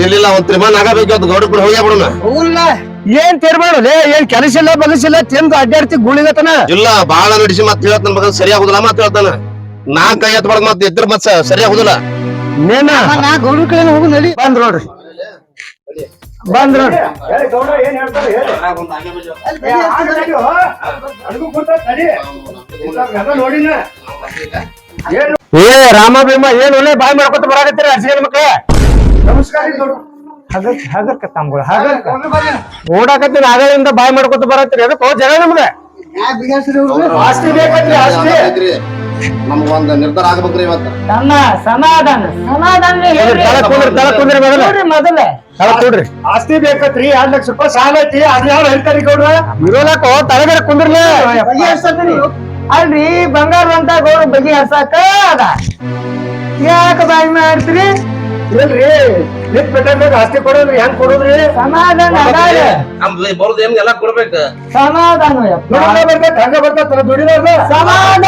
ಇರ್ಲಿಲ್ಲ ಒಂದ್ ತ್ರಿಮಾನ್ ಆಗಬೇಕು ಅಂತ ಗೌಡ ಕೂಡ ಹೋಗ್ಯಾ ಬಿಡೋಣ. ಏನ್ ತೀರ್ಮಾನ ಏನ್ ಕೆಲಸ ಇಲ್ಲ ಬಲಸಿಲ್ಲ ತಿಂದು ಅಡ್ಡಾಡ್ತಿ ಗುಳಿಗತನ? ಇಲ್ಲ ಬಾಳ ನಡೆಸಿ ಮತ್ ಹೇಳ್ತಾನ ಮಗ ಸರಿ ಆಗುದಿಲ್ಲ ಮತ್ ಹೇಳ್ತಾನ ನಾ ಕೈ ಎತ್ತಬಾರ್ದು ಮತ್ ಎದ್ರ ಮತ್ ಸ- ಸರಿ ಆಗುದಿಲ್ಲ. ನೇನ? ನಾ ಗೌಡ್ರ ಕಡೆ ಹೋಗು ನಡಿ. ಬಂದ್ ನೋಡ್ರಿ. ಬಂದ್ ನೋಡ್ರಿ. ಏ ರಾಮ ಭೀಮ ಏನ್ ಒಳ್ಳೆ ಬಾಯ್ ಮಾಡ್ಕೊತ ಬರಾಕತ್ತೀರ ಹಸಿಗೆ ಮಕ್ಳ? ಹಗರ್ ಹಗರ್ಕ ತಮ್ಗಳು ಬಾಯ್ ಮಾಡ್ಕೊತ ಬರತ್ತೀರಿ. ಅದಕ್ಕೆ ಜನ ನಮ್ಗೆ. ಆಸ್ತಿ ಬೇಕತ್ರಿ ಆಸ್ತಿ. ನಿರ್ಧಾರ ಆಗ್ಬೇಕ್ರಿ ಇವತ್ತ. ತಮ್ಮ ಸಮಾಧಾನ. ಸಮಾಧಾನ ಹೇಳ್ರಿ. ತಳ ಕುಂದ್ರಿ ತಳ ಕುಂದ್ರಿ ಮೊದಲ. ನೋಡ್ರಿ ಮೊದಲೇ. ತಳ ಕುಂಡ್ರಿ ಆಸ್ತಿ ಬೇಕತ್ರಿ ಎರಡ್ ಲಕ್ಷ ರೂಪಾಯಿ ಸಾಲ ಐತಿ ಅದ್ ಯಾರು ಹೇಳ್ತಾರಿ ಗೌಡ್ರ. ಇರೋಲಕ್ಕ ತಳಗಡೆ ಕುಂದ್ರಲೇ ಬಗೆಹರ್ಸತ್ರಿ ಅಲ್ರಿ ಬಂಗಾರ ಅಂತ ಗೌಡ್ರ ಬಗೆ ಹರ್ಸಾಕ ಅದ ಯಾಕ ಬಾಯಿ ಮಾಡ್ತೀರಿ? ಇಲ್ರಿ ನಿತ್ ಬೆಟ್ಟದಾಗ ಆಸ್ತಿ ಕೊಡೋದ್ರಿ ಹೆಂಗ್ ಕೊಡೋದ್ರಿ? ಸಮಾಧಾನ ಅದಾರ ನಮ್ ಬರೋದು ಏನ್ ಎಲ್ಲಾ ಕೊಡ್ಬೇಕ? ಸಮಾಧಾನ ಯಪ್ಪ. ದುಡಿದ ಬರ್ತೈತ್ ಹಂಗ ಬರ್ತೈತ್ ದುಡಿದ ಸಮಾಧಾನ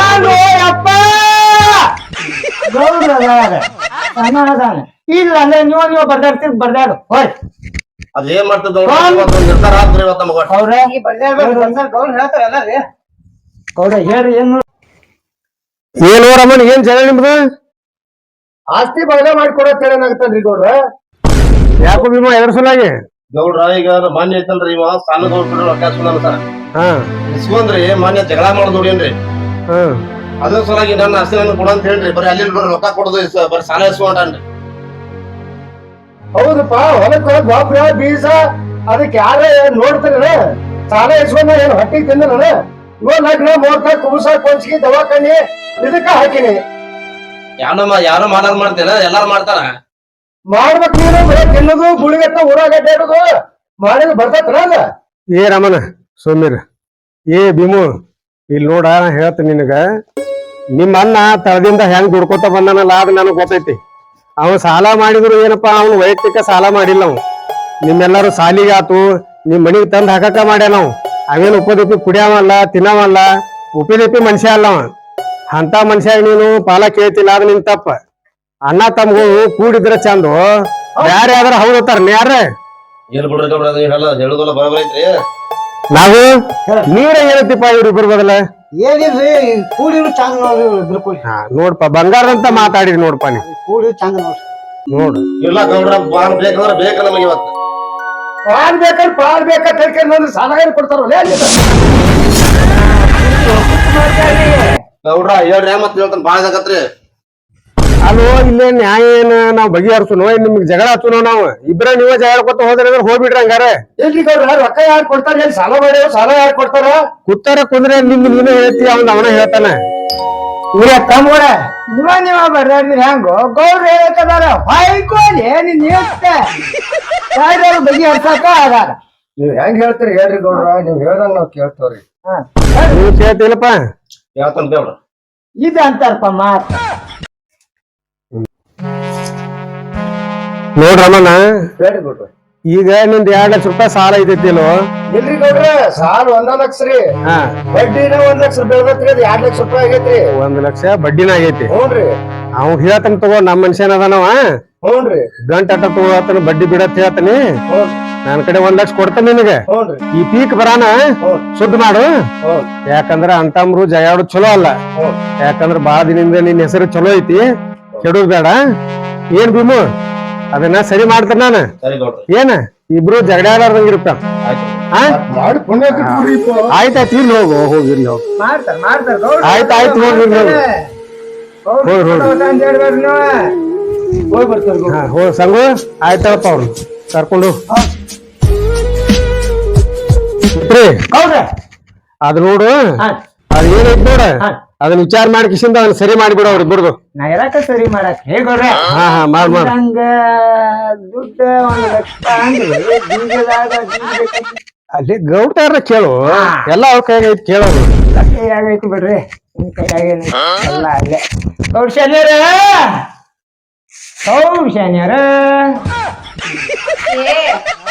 ಸಮಾಧಾನ. ಇಲ್ಲ ಅಂದ್ರೆ ನೀವು ನೀವು ಬರ್ದಾಡ್ತೀರಿ ಬರ್ದಾಡು. ಹೋಯ್. ಅದ್ ಏನ್ ಮಾಡ್ತದ ನಿರ್ಧಾರ ಆಗ್ರಿ ಇವತ್ತ ನಮಗ ಅವ್ರ. ಗೌಡ ಹೇಳ್ರಿ ಏನ್ ಏನು ರಮಣ್ ಏನ್ ಜನ ನಿಮ್ದು? ಆಸ್ತಿ ಬದಲ ಮಾಡಿ ಕೊಡೋದ್ ಏನಾಗತ್ತಲ್ರಿ ಗೌಡ್ರ. ಯಾಕೋ ಭೀಮಾ ಎದುರ್ಸಲಾಗಿ ಸಲಾಗಿ ಗೌಡ್ರ ಈಗ ಮಾನ್ಯ ಐತಲ್ರಿ ಇವ ಸಾಲ ಗೌಡ್ರ ರೊಕ್ಕ ಸುಮ್ಮನೆ ಸರ್. ಹಾ. ಇಸ್ಕೊಂಡ್ರಿ ಮಾನ್ಯ ಜಗಳ ಮಾಡೋದು ನೋಡೇನ್ರಿ. ಹಾ. ಅದ್ರ ಸಲುವಾಗಿ ನನ್ನ ಆಸ್ತಿ ನನಗೆ ಕೊಡ ಅಂತ ಹೇಳ್ರಿ. ಬರೀ ಅಲ್ಲಿ ಬರ್ರಿ ರೊಕ್ಕ ಕೊಡೋದು ಇಸ್- ಬರೀ ಸಾಲ ಇಸ್ಕೊಂಡ್ರಿ ಹೌದಪ್ಪ ಹೊಲಕ್ಕ ಗೊಬ್ಬರ ಬೀಜ ಅದಕ್ಕೆ ಯಾರ ನೋಡ್ತಾರ ಸಾಲ ಇಸ್ಕೊಂಡ ಏನ್ ಹೊಟ್ಟಿ ತಿಂದ್ರ ಇವ ಲಗ್ನ ಮೋರ್ತ ಕುಬಸ ಕೊಂಚಿಗೆ ದವಾಖಾನೆ ಇದಕ್ಕ ಹಾಕಿನಿ. ಯಾರೋ ಯಾರೋ ಮಾಡಾರ ಮಾಡ್ತೇನ? ಎಲ್ಲಾರು ಮಾಡ್ತಾರ? ಮಾಡ್ಬೇಕು ನೀನು ಬರೀ ತಿನ್ನೋದು ಗುಳಿಗತ್ತ ಊರಾಗ ಅಡ್ಡಾಡೋದು ಮಾಡಿದ್ರೆ ಬರ್ತೈತ್ರ ಅದ? ಏ ರಮಣ ಸೋಮೀರ್ ಏ ಭೀಮು ಇಲ್ಲಿ ನೋಡ ಹೇಳ್ತೀನಿ ನಿನಗ. ನಿಮ್ಮ ಅಣ್ಣ ತಳದಿಂದ ಹೆಂಗ್ ದುಡ್ಕೋತ ಬಂದಾನಲ್ಲ ಅದು ನನಗ್ ಗೊತ್ತೈತಿ. ಅವ ಸಾಲ ಮಾಡಿದ್ರು ಏನಪ್ಪಾ ಅವನು ವೈಯಕ್ತಿಕ ಸಾಲ ಮಾಡಿಲ್ಲ ಅವ್ ನಿಮ್ಮೆಲ್ಲರೂ ಸಾಲಿಗೆ ಆತು ನಿಮ್ ಮನಿಗೆ ತಂದ್ ಹಾಕಕ ಮಾಡ್ಯಾನ ಅವ ಅವೇನು ಉಪದೀಪಿ ಕುಡಿಯವಲ್ಲ ತಿನ್ನವಲ್ಲ ಉಪಿದಿಪ್ಪಿ ಮನುಷ್ಯ ಅಲ್ಲ ಅವ ಅಂತ ಮನುಷ್ಯ ನೀನು ಪಾಲ ಕೇಳ್ತಿಲ್ಲ ಅದ್ ನಿನ್ ತಪ್ಪ. ಅಣ್ಣ ತಮ್ಗಳು ಕೂಡಿದ್ರ ಚಂದು. ಯಾರು ಯಾವ್ದಾರ ಹೌದತ್ತಾರ ಯಾರ ನಾವು ನೀರ ಏನತ್ತಿಪ್ಪ ಇವ್ರಿಬ್ರು ಬದಲ ಏನಿಲ್ರಿ ಕೂಡಿರು ಚಂದ ನೋಡ್ರಿ ಇಬ್ರು ಕೂಡಿ. ಹಾ ನೋಡ್ಪ ಬಂಗಾರ ಅಂತ ಮಾತಾಡಿದ್ ನೋಡ್ಪ ನೀ ಕೂಡಿ ಚಂದ ನೋಡ್ರಿ. ನೋಡು. ಇಲ್ಲ ಗೌಡ್ರ ಬಾಂಡ್ ಬೇಕಂದ್ರ ಬೇಕ ನಮಗೆ ಇವತ್ತು? ಪಾಲ್ ಬೇಕಾದ್ರೆ ಪಾಲ್ ಬೇಕಾ? ತರ್ಕೊಂಡು ಸಾಲ ಕೊಡ್ತಾರಲ್ಲ ಗೌಡ್ರ ಹೇಳ್ರಿ ಮತ್ ಹೇಳ್ತಾನ? ಬಾಳ ಆಗತ್ರಿ. ಅಲ್ಲೋ ಇಲ್ಲೇ ನ್ಯಾಯ ಏನ ನಾವ್ ಬಗೆಹರಿಸೋ ಏನ್ ನಿಮ್ಗೆ ಜಗಳ ಹಚ್ಚುನೋ ನಾವು? ಇಬ್ರ ನೀವೇ ಜಗಳ ಕೊತ್ತ ಹೋದ್ರೆ ಅಂದ್ರೆ ಹೋಗ್ಬಿಡ್ರಿ ಹಂಗಾರ? ಎಲ್ಲಿ ರೊಕ್ಕ ಯಾರು ಕೊಡ್ತಾರ? ಏನ್ ಸಾಲ ಮಾಡಿ ಸಾಲ ಯಾರು ಕೊಡ್ತಾರ? ಕುತ್ತಾರ ಕುಂದ್ರೆ ನಿಮ್ಗೆ ನೀನು ಹೇಳ್ತಿ ಅವ್ನ ಅವನ ಹೇಳ್ತಾನ. ಇವ್ರ ತಮ್ಮಗಳ ನೀವ ನೀವ ಬರ್ರಿ ಹೆಂಗೋ? ಗೌಡ್ರ ಹೇಳಕದಾರ ಹೊಯ್ಕೋಲಿ ನಿನ್ ಹೇಳ್ತೆ ಯಾರ್ಯಾರು ಬಗೆ ಹರ್ಸಾಕ ಅದಾರ ನೀವ್ ಹೆಂಗ್ ಹೇಳ್ತೀರಿ ಹೇಳ್ರಿ ಗೌಡ್ರ? ನೀವ್ ಹೇಳ್ದಂಗ ನಾವ್ ಕೇಳ್ತೇವ್ರಿ. ನೀವ್ ಕೇಳ್ತಿಲ್ಲಪ್ಪ. ಗೌಡ್ರ ಇದು ಅಂತಾರಪ್ಪ ಮಾತ. ನೋಡ್ರಮ್ಮನ ಹೇಳ್ರಿ ಗೌಡ್ರ. ಈಗ ನಿಂದ ಎರಡ್ ಲಕ್ಷ ರೂಪಾಯಿ ಸಾಲ ಐತಿಲ್ಲೋ ಇಲ್ರಿ ಗೌಡ್ರ ಸಾಲ ಒಂದ ಲಕ್ಷ ರೀ. ಬಡ್ಡಿನ ಒಂದ್ ಲಕ್ಷ ಬೆಳ್ದತ್ರಿ ಅದ್ ಎರಡ್ ಲಕ್ಷ ರೂಪಾಯಿ ಆಗೈತ್ರಿ. ಒಂದ್ ಲಕ್ಷ ಬಡ್ಡಿನ ಆಗೈತಿ. ಹ್ಞೂನ್ರಿ ಅವ್ ಹೇಳ್ತಾನ ತಗೋ ನಮ್ ಮನುಷ್ಯನ ಅದಾನವ. ಹ್ಞೂನ್ರಿ ಗಂಟ ಅಟ್ಟ ತಗೋತಾನ ಬಡ್ಡಿ ಬಿಡತ್ ಹೇಳ್ತಾನಿ. ನನ್ ಕಡೆ ಒಂದ್ ಲಕ್ಷ ಕೊಡ್ತೇನೆ ನಿನಗೆ. ಈ ಪೀಕ್ ಬರಾನ ಶುದ್ಧ ಮಾಡು. ಯಾಕಂದ್ರ ಅಂತಮ್ರು ಜಯಾಡು ಚಲೋ ಅಲ್ಲ. ಯಾಕಂದ್ರ ಬಾಳ ದಿನದಿಂದ ನಿನ್ ಹೆಸರು ಚಲೋ ಐತಿ. ಕೆಡೋದ್ ಬೇಡ. ಏನ್ ಭೀಮು? ಅದನ್ನ ಸರಿ ಮಾಡ್ತೇನೆ ನಾನು. ಏನ? ಇಬ್ರು ಜಗಡಾಡಾರ್ದಂಗ ಇರುತ್ತ? ಆಯ್ತು. ಆಯ್ತಾಯ್ತು ಇಲ್ಲಿ ಹೋಗು ಹೋಗಿ ಇಲ್ಲಿ ಹೋಗು. ಮಾಡ್ತಾರ ಮಾಡ್ತಾರ ಗೌಡ್ರ. ಆಯ್ತ್ ಆಯ್ತ್ ಹೋಗ್ರಿ ಹೋಗ್ರಿ. ಹೋಗ್ರಿ ಹೋಗ್ರಿ ಅಂತ ಹೇಳ್ಬೇಡ್ರಿ ನೀವು. ಹೋಗಿ ಬರ್ತಾರ ಹಾ ಹೋಗ್ ಸಂಗು. ಆಯ್ತಪ್ಪ ಅವ್ರು. ಕರ್ಕೊಂಡು ಮಿತ್ರಿ ಗೌಡ್ರ ಅದ್ ನೋಡು. ಹಾ. ಅದ್ ಏನೈತ್ ನೋಡ. ಹಾ. ಅದನ್ನ ವಿಚಾರ ಮಾಡಿ ಕಿಶಿಂದ ಅದನ್ನ ಸರಿ ಮಾಡಿಬಿಡು ಅವ್ರ ಇಬ್ಬರದು ನಾ ಇರಕ ಸರಿ ಮಾಡಕ್? ಹೇ ಗೌಡ್ರ ಹಾ ಹಾ ಮಾಡ್ ಮಾಡ್. ಹಂಗ ದುಡ್ಡು ಒಂದು ಲಕ್ಷ ಅಂದ್ರೆ. ಬೀಜದಾಗ ಬೀಜ ಬೇಕಂತ ಅಲ್ಲಿ ಗೌಡ್ತಾರ ಕೇಳು. ಎಲ್ಲ ಅವ್ರ ಕೈಯಾಗ ಐತಿ ಕೇಳೋರು ಲಕ್ಷ ಆಗೈತಿ ಬಿಡ್ರಿ. ನಿಮ್ ಎಲ್ಲ ಅಲ್ಲೇ. ಶನಿಯರ ಗೌಡ ಏ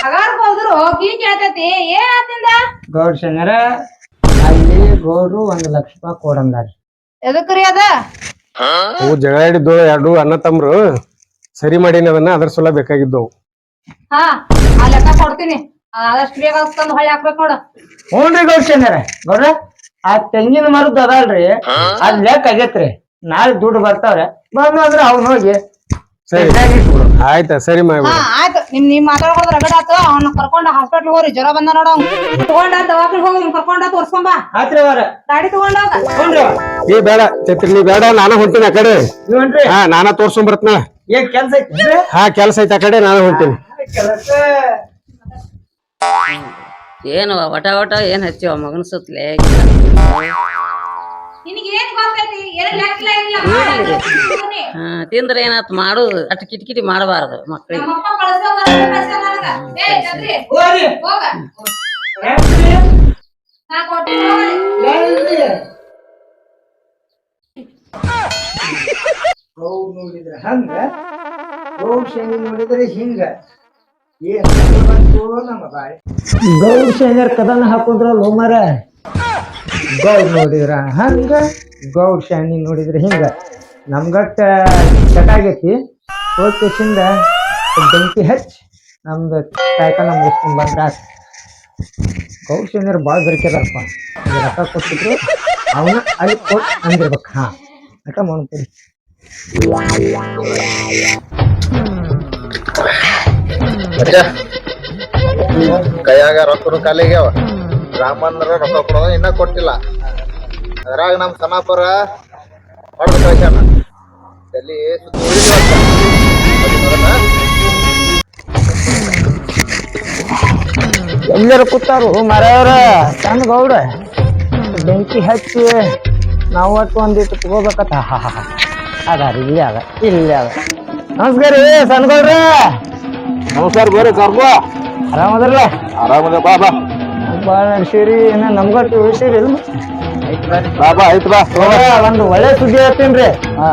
ಹಗಾರ್ ಹೋದ್ರು ಹೋಗಿ ಕೇಳ್ತೈತಿ. ಏನ್ ಆತಿಂದ? ಗೌಡ ಅಲ್ಲಿ ಗೌಡ್ರು ಒಂದ್ ಲಕ್ಷ ರೂಪಾಯಿ ಕೊಡಂದಾರಿ. ಎದಕ್ರಿ ಅದ? ಅವು ಜಗಳ ಹಿಡಿದ್ದು ಎರಡು ಅಣ್ಣ ತಮ್ರು. ಸರಿ ಮಾಡೀನಿ ಅದನ್ನ ಅದ್ರ ಸಲ ಬೇಕಾಗಿದ್ದವು. ಹಾ ಆ ಲೆಕ್ಕ ಕೊಡ್ತೀನಿ. ಆದಷ್ಟು ಬೇಗ ತಂದು ಹೊಳ್ಳಿ ಹಾಕ್ಬೇಕು ನೋಡು. ಹ್ಞೂನ್ರಿ ಗೌಡ್ಸೇನಾರ ಗೌಡ್ರ ಆ ತೆಂಗಿನ ಮರದ್ ಅದಲ್ರಿ. ಅದ್ ಲೆಕ್ಕ ಆಗೇತ್ರಿ. ನಾಳೆ ದುಡ್ಡು ಬರ್ತಾವ್ರೆ. ಬಂದು ಅಂದ್ರೆ ಅವ್ನ ಹೋಗಿ. ಸರಿ. ಆಯ್ತಾ ಸರಿ ಹಾ ಮಾಡ್ಬಿಡು ಆಯ್ತು. ನಿಮ್ ನಿಮ್ ಮಾತಾಡ್ಕೊಳ್ದ ರಗಡ ಆತು. ಅವ್ನ ಕರ್ಕೊಂಡ ಹಾಸ್ಪಿಟಲ್ ಹೋಗ್ರಿ. ಜ್ವರ ಬಂದ ನೋಡ ತಗೊಂಡ ದವಾಖಾನೆ ಹೋಗಿ ಕರ್ಕೊಂಡ ತೋರ್ಸ್ಕೊಂಬ ಆತ್ರಿ ಅವರ ಗಾಡಿ ತಗೊಂಡ ನೀ ಬೇಡ ಚತ್ರಿ ನೀ ಬೇಡ ನಾನು ಹೊಂಟೀನಿ ಆ ಕಡೆ. ನೀವನ್ರಿ ಹಾ ನಾನ ತೋರ್ಸ್ಕೊಂಡ್ ಬರ್ತನ. ಏನ್ ಕೆಲ್ಸ ಐತಿ ಹಾ ಕೆಲಸ ಐತೆ ಆ ಕಡೆ ನಾನು ಹೊಂಟಿನಿ. ಕೆಲಸ? ಏನು ವಟ ವಟ ಏನ್ ಹಚ್ಚಿವ ಮಗನ ಸುತ್ತಲೇ ತಿಂದ್ರೆ ಏನಾತ್ ಮಾಡುದು ಅಟ್ ಕಿಟಕಿಟಿ ಮಾಡಬಾರದು ಮಕ್ಳಿಗೆ. ನೋಡಿದ್ರೆ ಹಂಗ ಗೋವು ಶನಿ ನೋಡಿದ್ರೆ ಹಿಂಗ. ಏನ್ ಬಂತು ನಮ್ಮ ಬಾಯಿ ಗೌ ಶನಿಯರ್ ಕದನ ಹಾಕೊಂಡ್ರ ಲೋಮರ ಗೌ ನೋಡಿದ್ರ? ಹಂಗ? ಗೌಡ್ ಶನಿ ನೋಡಿದ್ರೆ ಹಿಂಗ. ನಮ್ಗಟ್ಟ ಚಟಾಗೈತಿ ಆಗೈತಿ. ಹೋಗ್ತೇಶಿಂದ ಬೆಂಕಿ ಹಚ್ಚಿ ನಮ್ದು ಕಾಯ್ಕನ ಮುಗಿಸ್ಕೊಂಡ್ ಬಂದ ಗೌ ಶನಿಯರ್ ಭಾಳ ಬೆರಕೆದಾರಪ್ಪ. ರೊಕ್ಕ ಕೊಟ್ಟಿದ್ರು ಅವನ ಅಲ್ಲಿ ಕೊಟ್ಟು ಅಂದಿರ್ಬೇಕು. ಹಾ ಅಕ್ಕ ಮಾಡ್ಕೊಡಿ ಕೈಯಾಗ ರೊಕ್ಕನು ಕಾಲಿಗ್ಯಾವ ರಾಮಣ್ಣರ ರೊಕ್ಕ ಕೊಡೋದ ಇನ್ನ ಕೊಟ್ಟಿಲ್ಲ. ಅದ್ರಾಗ ನಮ್ ಸನಾಪುರ ಹೊಡೆದು ಕಳ್ಸ್ಯಾನ? ಎಲ್ಲರೂ ಕೂತಾರು. ಮರೆಯವ್ರ ಚಂದ ಗೌಡ. ಬೆಂಕಿ ಹಚ್ಚಿ ನಾವು ಒಟ್ಟು ಒಂದಿಟ್ಟು ತಗೋಬೇಕತ್ತ ಹಾ ಹಾ ಹಾ. ಅದಾರ ಇಲ್ಲಿ ಅದ ಇಲ್ಲಿ ಅದ. ನಮಸ್ಕಾರ ರೀ ಸಣ್ಣ ಗೌಡ್ರ. ನಮಸ್ಕಾರ ಬರ್ರಿ ಕರ್ಕೋ ಆರಾಮದ್ರಲ್ಲ? ಆರಾಮದ ಬಾ ಬಾ. ಭಾಳ ನಡ್ಸೀರಿ ಉಳಿಸಿರಿ ಇಲ್ಲ ಬಾ ಬಾ ಆಯ್ತು ಬಾ. ಒಂದು ಒಳ್ಳೆ ಸುದ್ದಿ ಹೇಳ್ತೀನಿ ಹಾ.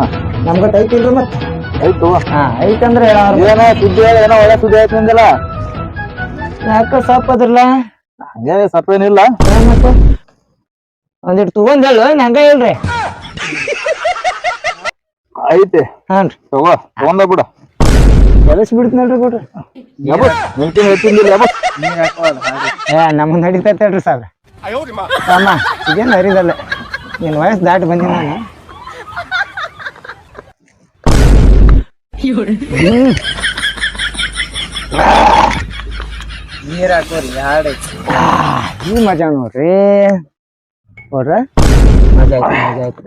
ನಮ್ಗಟ್ಟು ಐತಿಲ್ರಿ ಮತ್ತೆ ಹಾ ಐತಂದ್ರೆ. ಏನೋ ಸುದ್ದಿ ಏನೋ ಒಳ್ಳೆ ಸುದ್ದಿ ನಿಂದಲ್ಲ ಯಾಕ ಸಾಪ್ ಅದ್ರಲ್ಲ? ಹಂಗೇನೆ ಸಪ್ಪೇನಿಲ್ಲ. ಏನಿಲ್ಲ ಮತ್ತೆ? ಒಂದಿಟ್ಟು ತಗೊಂಡ್ ಹೇಳು ಹಂಗ ಹೇಳ್ರಿ. ಐತಿ ಹಾ ತಗೋ ತಗೊಂಡ ಬಿಡು ಕೆಲಸ ಬಿಡ್ತೀನಲ್ರಿ ಯಬ್ಬ ನಿಂತಿನ ಹೇಳ್ತೀನಿ ಏ ಸಾಬ್ರ ಅಮ್ಮ ಇದೇನು ಅರಿದಲ್ಲ ನಿನ್ನ ವಯಸ್ಸು ದಾಟಿ ಬಂದಿ ನಾನು. ನೀರ್ ಹಾಕೋರಿ ಎರಡು ಈ ಮಜಾ ನೋಡ್ರಿ. ನೋಡ್ರ ಮಜಾ ಆಯ್ತು ಮಜಾ ಆಯ್ತು.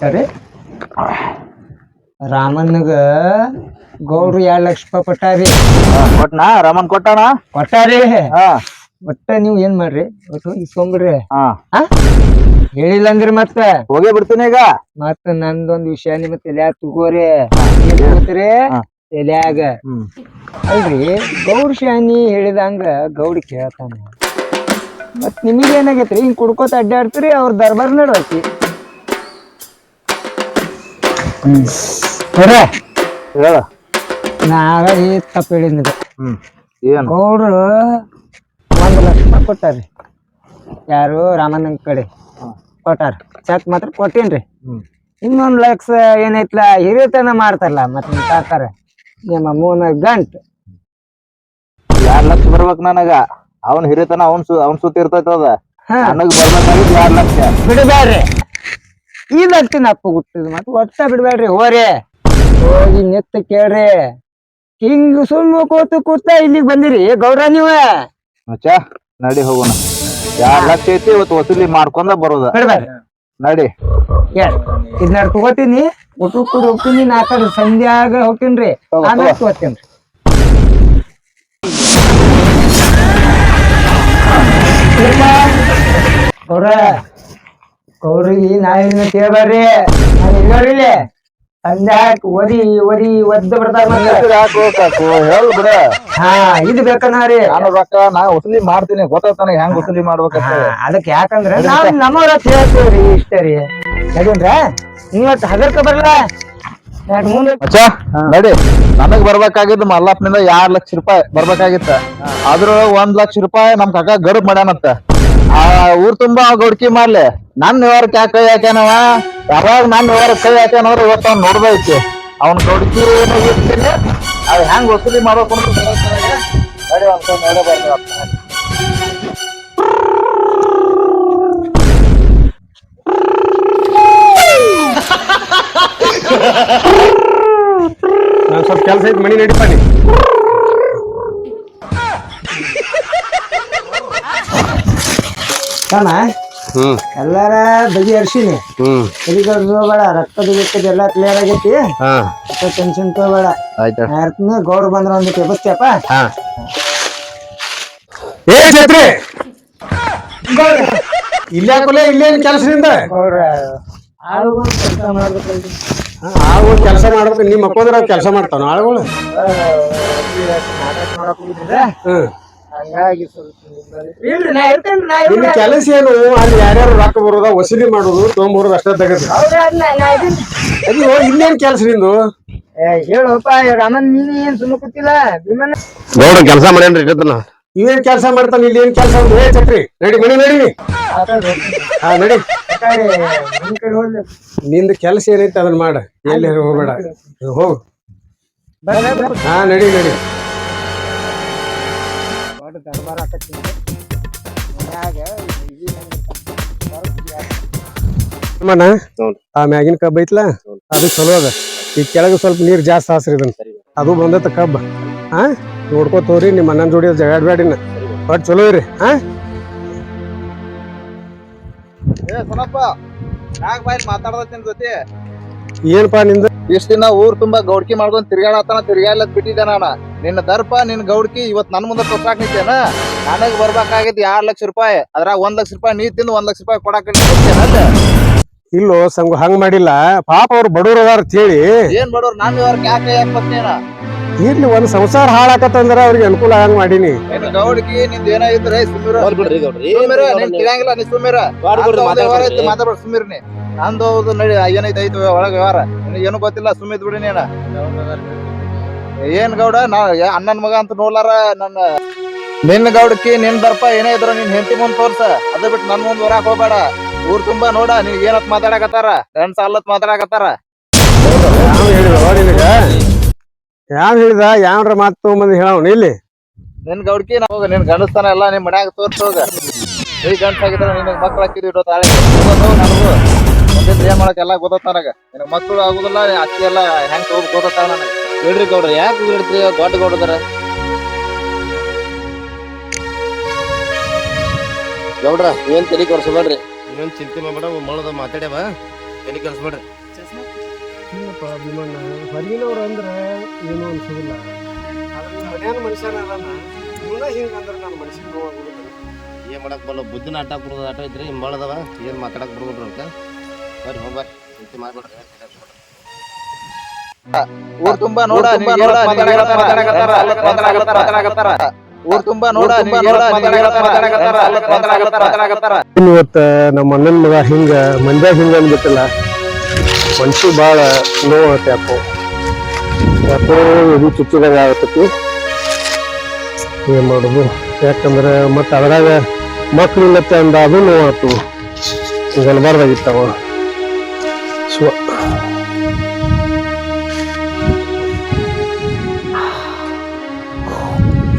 ಸರಿ ರಾಮಣ್ಣಗ ಗೌಡ್ರು ಎರಡ್ ಲಕ್ಷ ರೂಪಾಯಿ ಕೊಟ್ಟಾರಿ. ಕೊಟ್ನಾ? ರಾಮನ್ ಕೊಟ್ಟಾನ? ಕೊಟ್ಟಾರಿ. ಹಾ. ಒಟ್ಟ ನೀವ್ ಏನ್ ಮಾಡ್ರಿ? ಒಟ್ಟು ಇಸ್ಕೊಂಬಿಡ್ರಿ ಹಾ? ಹೇಳಿಲ್ಲ ಅಂದ್ರಿ ಮತ್ತ? ಹೋಗೇ ಬಿಡ್ತೀನಿ ಈಗ. ಮತ್ತ ನಂದೊಂದ್ ವಿಷಯ ನಿಮ್ ತಲ್ಯಾಗ ತಗೋರಿ. ಏನ್. ತಲ್ಯಾಗ. ಹ್ಮ್. ಅಲ್ರಿ ಗೌಡ್ ಶಾನಿ ಹೇಳಿದಂಗ ಗೌಡ್ ಕೇಳ್ತಾನ. ಮತ್ ನಿಮಗೇನಾಗೈತ್ರಿ? ಹಿಂಗ್ ಕುಡ್ಕೋತ ಅಡ್ಡಾಡ್ತೀರಿ ಅವ್ರ ದರ್ಬಾರ್ ನಡ್ವೈತಿ ಹೊರ ಹೇಳ. ಈ ತಪ್ಪ ಹ್ಮ್. ಏನು? ಗೌಡ್ರು ಒಂದ್ ಲಕ್ಷ ರೂಪಾಯಿ ಕೊಟ್ಟಾರಿ ಯಾರು ರಾಮಣ್ಣನ ಕಡೆ. ಕೊಟ್ಟಾರ. ಚೆಕ್ ಮಾತ್ರ ಕೊಟ್ಟೇನ್ರಿ. ಹ್ಮ್. ಇನ್ನೊಂದ್ ಲಕ್ಷ ಏನೈತ್ಲ? ಹಿರಿಯತನ ಮಾಡ್ತಾರಲ್ಲ ಮತ್ತೆ ಕಾಕಾರ ನಿಮ್ಮ ಮೂನ ಗಂಟ್. ಎರಡ್ ಲಕ್ಷ ಬರ್ಬೇಕ್ ನನಗ. ಅವನ್ ಹಿರಿತನ ಅವನ್ ಸು ಅವನ್ ಸುತ್ತ ಅದ ಹಾ. ನನಗ್ ಬರ್ಬೇಕಾಗಿತ್ತು ಎರಡ್ ಲಕ್ಷ. ಬಿಡಬ್ಯಾಡ್ರಿ ಇದಕ್ಕಿನ ಅಪ್ಪ ಹುಟ್ಟಿದ್ ಮತ್ತೆ ಒಟ್ಟ ಬಿಡ್ಬೇಡ್ರಿ ಹೋರಿ ಹೋಗಿ ನೆತ್ತ ಕೇಳ್ರಿ. ಹಿಂಗ್ ಸುಮ್ಮ ಕೂತು ಕೂತ ಇಲ್ಲಿಗ್ ಬಂದಿರಿ. ಗೌಡ್ರ ನೀವ? ಮಚ್ಚ ನಡಿ ಹೋಗೋಣ. ಎರಡ್ ಲಕ್ಷ ಐತಿ ಇವತ್ತು ವಸೂಲಿ ಮಾಡ್ಕೊಂಡ ಬರೋದು. ಬಿಡ್ಬೇಡ್ರಿ ನಡಿ. ಇದ್ ಇದನ್ನ ತಗೋತೀನಿ ಊಟ ಕೂಡ ಹೋಗ್ತೀನಿ ನಾ ಕಡೆ ಸಂಧ್ಯಾಗ ಹೋಗ್ತೀನ್ರಿ. ತಗೋ, ಆಮೇಲೆ ತಗೋ. ತಗೋತೀನ್ರಿ ಗೌಡ್ರ ನಾಯಿನ ಹೇಳಿನ ಕೇಳ್ಬೇಡ್ರಿ ನಾನು ಓದಿ ಓದಿ ಒದಿ ಒದಿ ಒದ್ದ ಬಿಡ್ತಾರ ಮತ್ತೆ. ಹೇಳು ಬಿಡ. ಹಾ ಇದು ಬೇಕನ್ನಾರಿ ನಾನು ರೊಕ್ಕ ನಾ ವಸೂಲಿ ಮಾಡ್ತೀನಿ ಗೊತ್ತಾಗ್ತಾನೆ ನನಗೆ ಹೆಂಗ್ ವಸೂಲಿ ಮಾಡ್ಬೇಕಂತ. ಹಾ, ಅದಕ್ಕೆ ಯಾಕಂದ್ರೆ ನಾವು ನಮ್ಮವ್ರ ಹೇಳ್ತೀವ್ರಿ ಇಷ್ಟ ರೀ. ಯಾಕಂದ್ರ ನೀವತ್ತು ಹಗರ್ಕ ಬರಲ್ಲ ಮಚ್ಚ ನಡಿ. ನನಗ್ ಬರ್ಬೇಕಾಗಿದ್ದು ಮಲ್ಲಪ್ಪನಿಂದ ಎರಡ್ ಲಕ್ಷ ರೂಪಾಯಿ ಬರ್ಬೇಕಾಗಿತ್ತ. ಅದ್ರೊಳಗ ಒಂದ್ ಲಕ್ಷ ರೂಪಾಯಿ ನಮ್ ಕಾಕ ಗರ್ಭ ಮಾಡ್ಯಾನತ್ತ ಆ ಊರ್ ತುಂಬಾ ಗೌಡ್ಕಿ ಮಾಡ್ಲಿ. ನನ್ ವ್ಯವಹಾರಕ್ಕೆ ಯಾಕೆ ಕೈ ಹಾಕ್ಯಾನವ? ಯಾವಾಗ ನನ್ನ ವ್ಯವಹಾರ ಕೈ ಹಾಕ್ಯಾನವ್ರ ಇವತ್ತು ಅವ್ನು ನೋಡ್ದೈತಿ ಅವ್ನ ಗೌಡ್ಕಿ ಹೆಂಗ್ ವಸೂಲಿ ಮಾಡ್ಬೇಕು ಅಂತ ಬರ್ತೀವಿ ನಾನು ಸ್ವಲ್ಪ ಕೆಲಸ ಐತಿ, ಮನಿ ನಡಿಪ ಕಣ ಹ್ಮ್. ಎಲ್ಲಾರ ಬಗೆಹರ್ಸಿನಿ ಹ್ಮ್. ಎಲ್ಲಿಗಾದ್ರು ಹೋಗ್ಬೇಡ ರಕ್ತದ ಗಿಕ್ಕದ ಎಲ್ಲ ಕ್ಲಿಯರ್ ಆಗೈತಿ? ಹಾ. ಟೆನ್ಷನ್ ತಗೋಬೇಡ. ಆಯ್ತಾ. ಗೌರ್ ಬಂದ್ರ ಒಂದು ಕೆಬಸ್ತಿಯಪ್ಪ ಹಾ. ಏ ಛತ್ರಿ! ಇಲ್ಲೇ ಇಲ್ಲೇನ್ ಇಲ್ಲೇನು ಕೆಲಸದಿಂದ ಆಳುಗಳು ಕೆಲಸ ಮಾಡ್ಬೇಕಲ್ರಿ ಆಳುಗಳು ಕೆಲಸ ಮಾಡ್ಬೇಕು ನಿಮ್ಮ ಮಕ್ಕೋದ್ರ ಕೆಲಸ ಮಾಡ್ತಾನ ಆಳುಗಳು? ಹ್ಮ್. ಹಂಗಾಗಿ ಸ್ವಲ್ಪ ಕೆಲಸ ಏನು? ಅಲ್ಲಿ ಯಾರ್ಯಾರು ರೊಕ್ಕ ಬರೋದ ವಸೂಲಿ ಮಾಡೋದು ತೊಗೊಂಬರೋದು ಅಷ್ಟೇ ತೆಗೆದು. ಇನ್ನೇನ್ ಅಯ್ಯೋ ಇಲ್ಲೇನ್ ಕೆಲಸ ನಿಂದು? ಏ ಹೇಳಪ್ಪ ರಾಮನ್ ನೀನ್ ಏನ್ ಸುಮ್ಮ ಕೂತಿಲ್ಲ? ಗೌಡ ಕೆಲಸ ಮಾಡ್ಯಾನ್ರಿ ಇಟ್ಟತನ ಇವೇನ್ ಕೆಲಸ ಮಾಡ್ತಾನೆ? ಇಲ್ಲಿ ಏನ್ ಕೆಲಸ ಏ ಚಟ್ರಿ ನಡಿ ಮನಿ ನಡಿ ಹಾ ನಡಿ. ನಿನ್ ಕಡೆ ಹೋಗ್ಲಿ. ನಿಂದ ಕೆಲಸ ಏನೈತೆ ಅದನ್ನ ಮಾಡ. ಎಲ್ಲಿ ಹೋಗ್ಬೇಡ. ಹೋಗು. ಹಾ ನಡಿ ನಡಿ. ದರ್ಬಾರ್ ಮನ್ಯಾಗ. ಆ ಮ್ಯಾಗಿನ ಕಬ್ಬ ಐತ್ಲ? ಅದು ಚಲೋ ಅದ. ಈ ಕೆಳಗೆ ಸ್ವಲ್ಪ ನೀರ್ ಜಾಸ್ತಿ ಹಾಸ್ರಿ ಇದನ್ನ. ಅದು ಬಂದತ್ತ ಕಬ್ಬ. ಹಾ ನೋಡ್ಕೋತವ್ರಿ ನಿಮ್ಮ ಅಣ್ಣನ ಜೋಡಿ ಜಗಾಡ್ಬೇಡಿನ ಬಟ್ ಚಲೋ ಇರಿ ಹಾ ಏ ಸುನಪ್ಪ ಯಾಕೆ ಬಾಯ್ ಮಾತಾಡದ ನಿನ್ ಜೊತೆ. ಏನಪ್ಪಾ ನಿಂದ? ಇಷ್ಟ ದಿನ ಊರ್ ತುಂಬಾ ಗೌಡ್ಕಿ ಮಾಡ್ಕೊಂಡ್ ತಿರ್ಗಾಡತ್ತಾನ ತಿರ್ಗಾಡ್ಲಕ್ ಬಿಟ್ಟಿದ್ದೆ ನಾನು. ನಿನ್ನ ದರ್ಪ ನಿನ್ ಗೌಡ್ಕಿ ಇವತ್ ನನ್ ಮುಂದೆ ತೋರ್ಸಾಕ್ ನಿಂತೇನ? ನನಗ್ ಬರ್ಬೇಕಾಗಿದ್ ಎರಡ್ ಲಕ್ಷ ರೂಪಾಯಿ ಅದ್ರಾಗ ಒಂದ್ ಲಕ್ಷ ರೂಪಾಯಿ ನೀ ತಿಂದು ಒಂದ್ ಲಕ್ಷ ರೂಪಾಯಿ ಕೊಡಾಕ ಇಲ್ಲೋ ಸಂಗ ಹಂಗ್ ಮಾಡಿಲ್ಲ. ಪಾಪ ಅವ್ರು ಬಡವ್ರು ಅದಾರ ಅಂತ ಹೇಳಿ. ಏನ್ ಬಡವ್ರು? ನಾನ್ ಇವ್ರ ಯಾಕೆ ಯಾಕೆ ನೀನ ಇರ್ಲಿ ಒಂದ್ ಸಂಸಾರ ಹಾಳಾಕತ್ತಂದ್ರ ಅವ್ರಿಗೆ ಅನುಕೂಲ ಆಗಂಗ್ ಮಾಡೀನಿ. ನಿನ್ ಗೌಡ್ಕಿ ನಿಂದ ಹೌದು ನಡಿ ಏನೈತೆ ಐತಿ ಒಳಗ ವ್ಯವಹಾರ. ನಿನಗ್ ಏನು ಗೊತ್ತಿಲ್ಲ ಸುಮ್ಮಿದ್ ಬಿಡಿ ನೀನ. ಏನ್ ಗೌಡ ನಾ ಅಣ್ಣನ ಮಗ ಅಂತ ನೋಡ್ಲಾರ ನನ್ನ. ನಿನ್ನ ಗೌಡಕ್ಕಿ ನಿನ್ ದರ್ಪ ಏನೇ ಇದ್ರ ನಿನ್ ಹೆಂಡತಿ ಮುಂದ್ ತೋರ್ಸ. ಅದ ಬಿಟ್ಟು ನನ್ ಮುಂದ್ ಹೊರಕ್ ಹೋಗ್ಬೇಡ. ಊರ್ ತುಂಬಾ ನೋಡ ನೀನ್ ಏನತ್ ಮಾತಾಡಕತ್ತಾರ? ಫ್ರೆಂಡ್ಸ್ ಸಾಲತ್ ಮಾತಾಡಕತ್ತಾರ? ಯಾವ ಹೇಳಿದ? ಯಾವ್ರ ಮಾತು ತಗೊಂಬಂದ್ ಹೇಳವನ ಇಲ್ಲಿ ನಿನ್ ಗೌಡ್ಕಿ ನಾವು ಹೋಗ ನಿನ್ ಗಂಡಸ್ತಾನ ಎಲ್ಲ ನಿಮ್ ಮನ್ಯಾಗ ತೋರ್ಸ ಹೋಗ. ಈ ಗಂಡ್ಸ ಆಗಿದ್ರೆ ನಿನಗ್ ಮಕ್ಳು ಹಾಕಿದ್ವಿ ಇರೋ ತಾಳೆ. ಗೊತ್ತಾವ್ ನನಗೂ ಮುಂದಿನ ಏನ್ ಮಾಡಕ್ ಎಲ್ಲ ಗೊತ್ತ ನನಗ. ನಿನಗ್ ಮಕ್ಳು ಆಗುದಿಲ್ಲ ಅಕ್ಕಿ ಎಲ್ಲ ಹೆಂಗ್ ತಗೋದ್ ಗೊತ್ತ ನನಗೆ. ಹೇಳ್ರಿ ಗೌಡ್ರ ಯಾಕೆ ಹೇಳ್ತೀರಿ ದೊಡ್ಡ ಗೌಡ್ರ. ಗೌಡ್ರ ಏನ್ ತಲೆ ಕೆಡ್ಸಬೇಡ್ರಿ ಏನ್ ಚಿಂತೆ ಮಾಡ್ಬೇಡ ಮಳದ ಮಾತಾಡ್ಯಾವ. ತಲೆ ಕೆಡ್ಸಬೇಡ್ರಿ. ಇಲ್ಲಪ್ಪ ಭೀಮಣ್ಣ ಹೊರಗಿನವ್ರು ಅಂದ್ರೆ ಏನು ಅನ್ಸೋದಿಲ್ಲ. ಆದ್ರೆ ಮನ್ಯಾನ ಮನುಷ್ಯನ ಅದಾನ ಇವನ ಹಿಂಗ ಅಂದ್ರೆ ನನ್ನ ಮನುಷ್ಯನ ನೋವಾಗುದಿಲ್ಲ ಏನ್ ಮಾಡಕ್ ಬರಲ್ಲ. ಬುದ್ಧಿನ ಆಟ ಕೊಡೋದು ಆಟ ಐತ್ರಿ. ಮಳದವ ಏನ್ ಮಾತಾಡಕ್ ಬರ್ಬೋದ್ರ ಅಂತ ಬರ್ರಿ ಹೋಗ್ಬರ್ರಿ ರೀತಿ ಮಾಡ್ಬೇಡ್ರಿ. ಊರ್ ತುಂಬಾ ನೋಡ ನೀನ್ ಏನತ್ ಮಾತಾಡಕತ್ತಾರ ಅಲ್ಲತ್ ಮಾತಾಡಕತ್ತಾರ ಊರ್ ತುಂಬಾ ನೋಡ ನೀನ್ ಏನತ್ ಮಾತಾಡಕತ್ತಾರ ಅಲ್ಲತ್ ಮಾತಾಡಕತ್ತಾರ ಇವತ್ತ ನಮ್ಮ ಅಣ್ಣನ ಮಗ ಹಿಂಗ ಮಂದ್ಯಾಗ ಹಿಂಗ ಅಂದ್ಬಿಟ್ಟಿಲ್ಲ. ಮನ್ಸಿಗೆ ಭಾಳ ನೋವು ಆಗುತ್ತೆ ಯಾಕೋ ಯಾಕೋ ಇದು ಚುಚ್ಚಿದಾಗ ಆಗತ್ತೈತಿ ಏನು ಮಾಡೋದು? ಯಾಕಂದ್ರೆ ಮತ್ತೆ ಅದ್ರಾಗ ಮಕ್ಕಳು ಇಲ್ಲತ್ತೆ ಅಂದ ಅದು ನೋವಾತು ಹಿಂಗ ಅನ್ಬಾರ್ದಾಗಿತ್ತವ. ಸೊ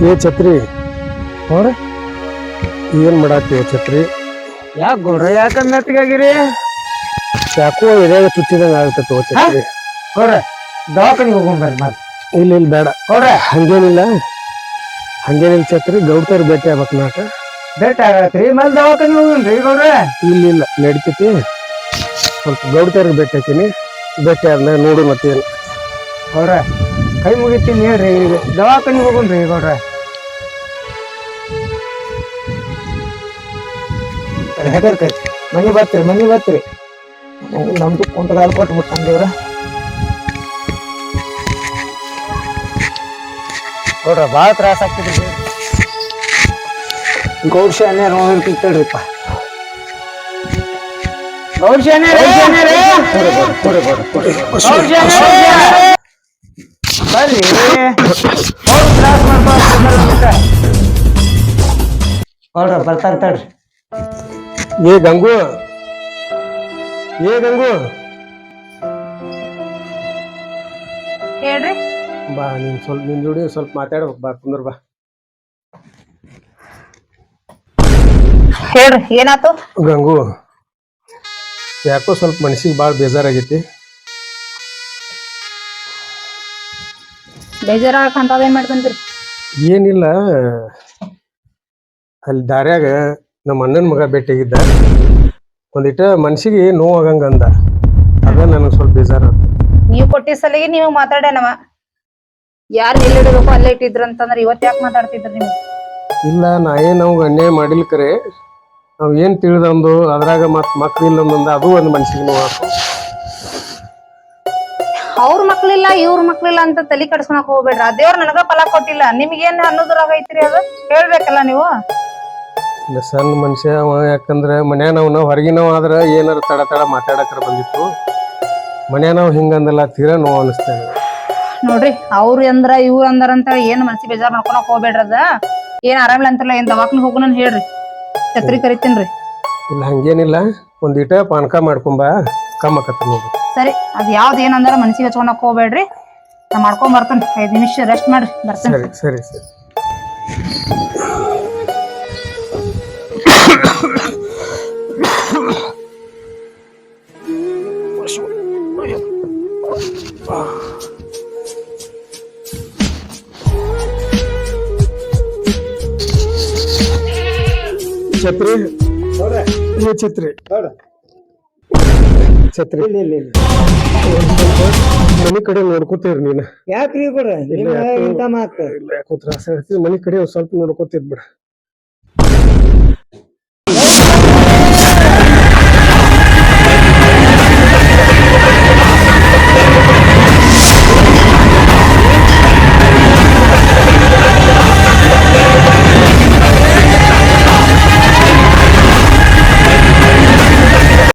ಏ ಛತ್ರಿ ಏನು ಏನ್ ಮಾಡಾಕ್ತೀವ ಛತ್ರಿ? ಯಾಕೆ ಗೌಡ್ರ ಯಾಕಂದ್ರೆ ಯಾಕೋ ಎದ್ಯಾಗ ಚುಚ್ಚಿದಂಗ ಆಗುತ್ತೆ ಛತ್ರಿ ಗೌಡ್ರ ದವಾಖಾನಿಗೆ ಹೋಗೋಣ ಮತ್ತೆ ಇಲ್ಲ ಇಲ್ಲ ಬೇಡ. ಗೌಡ್ರ ಹಂಗೇನಿಲ್ಲ. ಹಂಗೇನಿಲ್ಲ ಛತ್ರಿ ಗೌಡ್ತಾರ ಭೇಟಿ ಆಗ್ಬೇಕು ನಾಟ. ಭೇಟಿ ಆಗತ್ರಿ. ಮಲ್ ದವಾಖಾನಿಗೆ ಹೋಗೋಣ್ರಿ ಗೌಡ್ರೆ? ಇಲ್ಲ ಇಲ್ಲ ನಡಿತೈತಿ. ಸ್ವಲ್ಪ ಗೌಡ್ತಾರಿಗೆ ಭೇಟಿ ಹಾಕಿನಿ ಭೇಟಿ ಆದ್ಮೇಲೆ ನೋಡು ಮತ್ತೇನು. ಗೌಡ್ರ ಕೈ ಮುಗಿತೀನಿ ಹೇಳ್ರಿ ಈಗ ದವಾಖಾನಿಗೆ ಹೋಗೋಣ್ರಿ ಗೌಡ್ರೆ. ಹೆದರ್ಕೈ ಮನೆ ಬರ್ತೀರಿ ಮನೆ ಬರ್ತೀರಿ. ನಮ್ದು ಕುಂಟಗಾಲ್ ಕೊಟ್ಬಿಟ್ಟು ಅಂದಿವ್ರ ನೋಡ್ರ ಭಾಳ ತ್ರಾಸ ಆಗ್ತಿದ್ರಿ ಗೌಡ್ ಶಾನೆ ರೋಡ್ ಕಿತ್ತಳ್ರಿಪ್ಪ ಗೌಡ್ ಶಾನೆ ಬರ್ರಿ. ಗೌಡ್ ತ್ರಾಸ ಮಾಡ್ಬಾರ್ದು ಗೌಡ್ರ ಬರ್ತಾರ ತಡ್ರಿ. ಏ ಗಂಗು ಏ ಗಂಗು? ಹೇಳ್ರಿ. ಬಾ ನೀನ್ ಸ್ವಲ್ಪ ನಿನ್ ಜೋಡಿ ಸ್ವಲ್ಪ ಮಾತಾಡ್ಬೇಕು ಬಾ ಕುಂದ್ರ ಬಾ. ಹೇಳ್ರಿ ಏನಾತು? ಗಂಗು ಯಾಕೋ ಸ್ವಲ್ಪ ಮನ್ಸಿಗೆ ಭಾಳ ಬೇಜಾರಾಗೈತಿ. ಬೇಜಾರಾಗಂತದ ಏನ್ ಮಾಡ್ಕೊಂತೀರಿ ಏನಿಲ್ಲ ಅಲ್ಲಿ ದಾರ್ಯಾಗ ನಮ್ಮ ಅಣ್ಣನ ಮಗ ಭೇಟಿಯಾಗಿದ್ದ. ಒಂದಿಟ ಮನ್ಸಿಗೆ ನೋವಾಗಂಗ ಅಂದ. ಅದ ನನಗೆ ಸ್ವಲ್ಪ ಬೇಜಾರ ನೀವ್ ಕೊಟ್ಟಿದ್ ಸಲಿಗೆ ನೀವು ಮಾತಾಡೋಣ ಯಾರ್ ಎಲ್ಲಿ ಇಡಬೇಕು ಅಲ್ಲೇ ಇಟ್ಟಿದ್ರ ಅಂತಂದ್ರ ಇವತ್ ಯಾಕೆ ಮಾತಾಡ್ತಿದ್ರಿ ನೀವು? ಇಲ್ಲ ನಾ ಏನು ಅವ್ಗೆ ಅನ್ಯಾಯ ಮಾಡಿಲ್ಲ ಕರೆ. ನಾವ್ ಏನ್ ತಿಳಿದೊಂದು ಅದ್ರಾಗ ಮತ್ ಮಕ್ಳು ಇಲ್ಲ ಒಂದೊಂದು ಅದು ಒಂದು ಮನ್ಸಿಗೆ ನೋವಾತು ಅವ್ರ ಮಕ್ಳಿಲ್ಲ ಇವ್ರ ಮಕ್ಳಿಲ್ಲ ಅಂತ ತಲೆ ಕಡ್ಸ್ಕೊಳಕ್ ಹೋಗ್ಬೇಡ್ರಿ. ಆ ದೇವ್ರ ನನಗ ಫಲ ಕೊಟ್ಟಿಲ್ಲ. ನಿಮ್ಗೇನ್ ಅನ್ನೋದ್ರಾಗ ಐತ್ರಿ ಅದು? ಹೇಳ್ಬೇಕಲ್ಲ ನೀವು? ಇಲ್ಲ ಸಣ್ಣ ಮನುಷ್ಯ ಅವ ಯಾಕಂದ್ರೆ ನಾವು ಹೊರಗಿನವ ಆದ್ರೆ ಏನಾರು ತಡ ತಡ ಮಾತಾಡಕ್ರ ಬಂದಿತ್ತು. ಮನ್ಯಾನವ್ ಹಿಂಗಂದಲ್ಲ ತೀರಾ ನೋವು ಅನಿಸ್ತೇವೆ ನೋಡ್ರಿ ಅವ್ರು ಅಂದ್ರ ಇವ್ರು ಅಂದ್ರ ಅಂತ ಏನ್ ಮನ್ಸಿ ಬೇಜಾರ್ ಮಾಡ್ಕೊಳಕ್ ಹೋಗ್ಬೇಡ್ರಿ ಅದ. ಏನ್ ಆರಾಮಿಲ್ಲ ಅಂತಾರಲ್ಲ ಏನ್ ದವಾಖಾನೆ ಹೋಗುನ ಹೇಳ್ರಿ. ಛತ್ರಿ ಕರಿತೀನ್ರಿ. ಇಲ್ಲ ಹಂಗೇನಿಲ್ಲ. ಒಂದಿಟ ಪಾನಕ ಮಾಡ್ಕೊಂಬ ಕಮ್ಮ ಆಕತ್ತ ನೋಡು. ಸರಿ ಅದ್ ಯಾವ್ದು ಏನಂದ್ರ ಮನ್ಸಿಗೆ ಹಚ್ಕೊಳಕ್ ಹೋಗ್ಬೇಡ್ರಿ. ನಾ ಮಾಡ್ಕೊಂಡ್ ಬರ್ತೇನೆ ಐದ್ ನಿಮಿಷ ರೆಸ್ಟ್ ಮಾಡ್ರಿ ಬರ್ತೇನೆ. ಸರಿ ಸರಿ ಸರಿ. ಛತ್ರಿ? ಈ ಛತ್ರಿ. ಛತ್ರಿ. ಮನಿ ಕಡೆ ನೋಡ್ಕೋತೀರಿ ನೀನು. ಯಾಕ್ರಿ ಬಿಡ ಇಲ್ಲ, ಇಂತ ಮಾತು. ಮನಿ ಕಡೆ ಸ್ವಲ್ಪ ನೋಡ್ಕೋತಿದ್ ಬಿಡ.